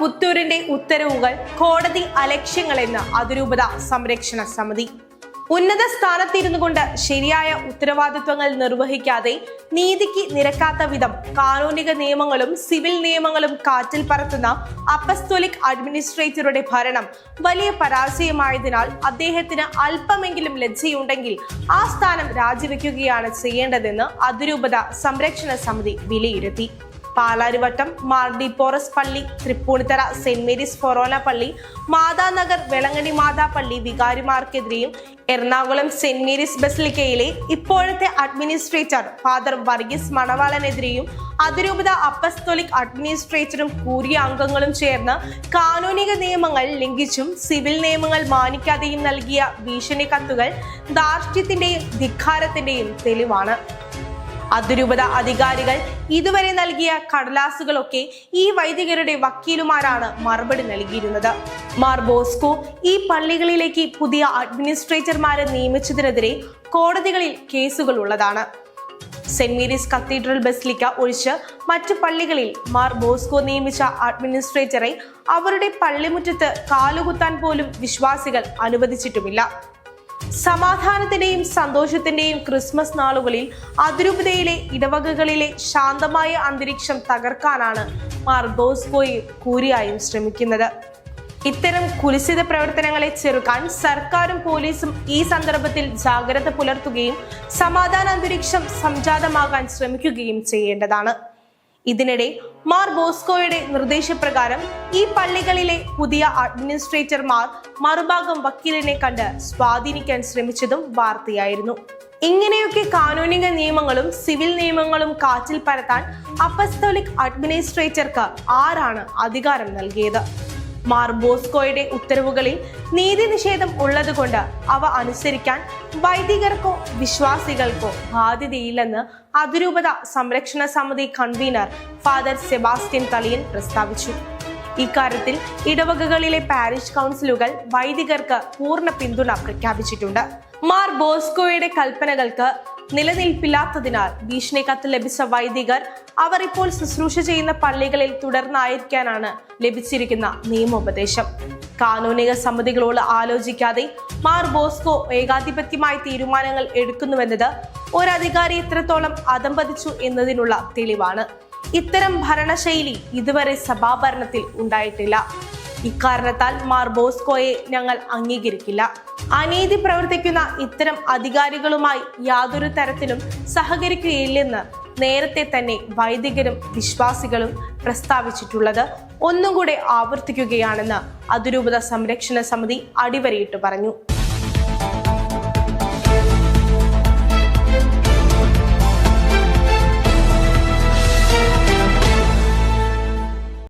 പുത്തൂരിന്റെ ഉത്തരവുകൾ കോടതി അലക്ഷ്യങ്ങളെന്ന് അതിരൂപത സംരക്ഷണ സമിതി. ഉന്നത സ്ഥാനത്തിരുന്നു കൊണ്ട് ശരിയായ ഉത്തരവാദിത്വങ്ങൾ നിർവഹിക്കാതെ നീതിക്ക് നിരക്കാത്ത വിധം കാനൂനിക നിയമങ്ങളും സിവിൽ നിയമങ്ങളും കാറ്റിൽ പറത്തുന്ന അപ്പസ്തോലിക് അഡ്മിനിസ്ട്രേറ്ററുടെ ഭരണം വലിയ പരാജയമായതിനാൽ അദ്ദേഹത്തിന് അല്പമെങ്കിലും ലജ്ജയുണ്ടെങ്കിൽ ആ സ്ഥാനം രാജിവെക്കുകയാണ് ചെയ്യേണ്ടതെന്ന് അതിരൂപത സംരക്ഷണ സമിതി വിലയിരുത്തി. പാലാരിവട്ടം മാർഡി പോറസ് പള്ളി തൃപ്പൂണിത്തറ സെന്റ് മേരീസ് ഫൊറോന പള്ളി മാതാനഗർ വെളങ്ങണി മാതാ പള്ളി വികാരിമാർക്കെതിരെയും എറണാകുളം സെന്റ് മേരീസ് ബസിലിക്കയിലെ ഇപ്പോഴത്തെ അഡ്മിനിസ്ട്രേറ്റർ ഫാദർ വർഗീസ് മണവാളനെതിരെയും അതിരൂപത അപ്പസ്തോലിക് അഡ്മിനിസ്ട്രേറ്ററും കൂറിയ അംഗങ്ങളും ചേർന്ന് കാനൂനിക നിയമങ്ങൾ ലംഘിച്ചും സിവിൽ നിയമങ്ങൾ മാനിക്കാതെയും നൽകിയ ഭീഷണി കത്തുകൾ ധാർഷ്ട്യത്തിന്റെയും ധിക്കാരത്തിന്റെയും തെളിവാണ്. അതിരൂപത അധികാരികൾ ഇതുവരെ നൽകിയ കടലാസുകളൊക്കെ ഈ വൈദികരുടെ വക്കീലുമാരാണ് മറുപടി നൽകിയിരുന്നത്. മാർ ബോസ്കോ ഈ പള്ളികളിലേക്ക് പുതിയ അഡ്മിനിസ്ട്രേറ്റർമാരെ നിയമിച്ചതിനെതിരെ കോടതികളിൽ കേസുകൾ ഉള്ളതാണ്. സെന്റ് മേരീസ് കത്തീഡ്രൽ ബസിലിക്ക ഒഴിച്ച് മറ്റു പള്ളികളിൽ മാർ ബോസ്കോ നിയമിച്ച അഡ്മിനിസ്ട്രേറ്ററെ അവരുടെ പള്ളിമുറ്റത്ത് കാലുകുത്താൻ പോലും വിശ്വാസികൾ അനുവദിച്ചിട്ടുമില്ല. സമാധാനത്തിന്റെയും സന്തോഷത്തിന്റെയും ക്രിസ്മസ് നാളുകളിൽ അതിരൂപതയിലെ ഇടവകകളിലെ ശാന്തമായ അന്തരീക്ഷം തകർക്കാനാണ് മാർ ബോസ്കോയും കൂരിയായും ശ്രമിക്കുന്നത്. ഇത്തരം കുലിസിത പ്രവർത്തനങ്ങളെ ചെറുക്കാൻ സർക്കാരും പോലീസും ഈ സന്ദർഭത്തിൽ ജാഗ്രത പുലർത്തുകയും സമാധാന അന്തരീക്ഷം സംജാതമാകാൻ ശ്രമിക്കുകയും ചെയ്യേണ്ടതാണ്. ഇതിനിടെ മാർ ബോസ്കോയുടെ നിർദ്ദേശപ്രകാരം ഈ പള്ളികളിലെ പുതിയ അഡ്മിനിസ്ട്രേറ്റർമാർ മറുഭാഗം വക്കീലിനെ കണ്ട് സ്വാധീനിക്കാൻ ശ്രമിച്ചതും വാർത്തയായിരുന്നു. ഇങ്ങനെയൊക്കെ കാനൂനിക നിയമങ്ങളും സിവിൽ നിയമങ്ങളും കാറ്റിൽ പരത്താൻ അപ്പസ്തോലിക് അഡ്മിനിസ്ട്രേറ്റർക്ക് ആരാണ് അധികാരം നൽകിയത്? മാർ ബോസ്കോയുടെ ഉത്തരവുകളിൽ നീതി നിഷേധം ഉള്ളതുകൊണ്ട് അവ അനുസരിക്കാൻ വൈദികർക്കോ വിശ്വാസികൾക്കോ ബാധ്യതയില്ലെന്ന് അതിരൂപത സംരക്ഷണ സമിതി കൺവീനർ ഫാദർ സെബാസ്റ്റ്യൻ തളിയൻ പ്രസ്താവിച്ചു. ഇക്കാര്യത്തിൽ ഇടവകകളിലെ പാരിഷ് കൗൺസിലുകൾ വൈദികർക്ക് പൂർണ പിന്തുണ പ്രഖ്യാപിച്ചിട്ടുണ്ട്. മാർ ബോസ്കോയുടെ കൽപ്പനകൾക്ക് നിലനിൽപ്പില്ലാത്തതിനാൽ ഭീഷണി കത്ത് ലഭിച്ച വൈദികർ അവർ ഇപ്പോൾ ശുശ്രൂഷ ചെയ്യുന്ന പള്ളികളിൽ തുടർന്നായിരിക്കാനാണ് ലഭിച്ചിരിക്കുന്ന നിയമോപദേശം. കാനൂനിക സമിതികളോട് ആലോചിക്കാതെ മാർ ബോസ്കോ ഏകാധിപത്യമായ തീരുമാനങ്ങൾ എടുക്കുന്നുവെന്നത് ഒരധികാരി എത്രത്തോളം അതമ്പതിച്ചു എന്നതിനുള്ള തെളിവാണ്. ഇത്തരം ഭരണശൈലി ഇതുവരെ സഭാഭരണത്തിൽ ഉണ്ടായിട്ടില്ല. ഇക്കാരണത്താൽ മാർ ബോസ്കോയെ ഞങ്ങൾ അംഗീകരിക്കില്ല. അനീതി പ്രവർത്തിക്കുന്ന ഇത്തരം അധികാരികളുമായി യാതൊരു തരത്തിലും സഹകരിക്കുകയില്ലെന്ന് നേരത്തെ തന്നെ വൈദികരും വിശ്വാസികളും പ്രസ്താവിച്ചിട്ടുള്ളത് ഒന്നും കൂടെ ആവർത്തിക്കുകയാണെന്ന് അതിരൂപത സംരക്ഷണ സമിതി അടിവരയിട്ട് പറഞ്ഞു.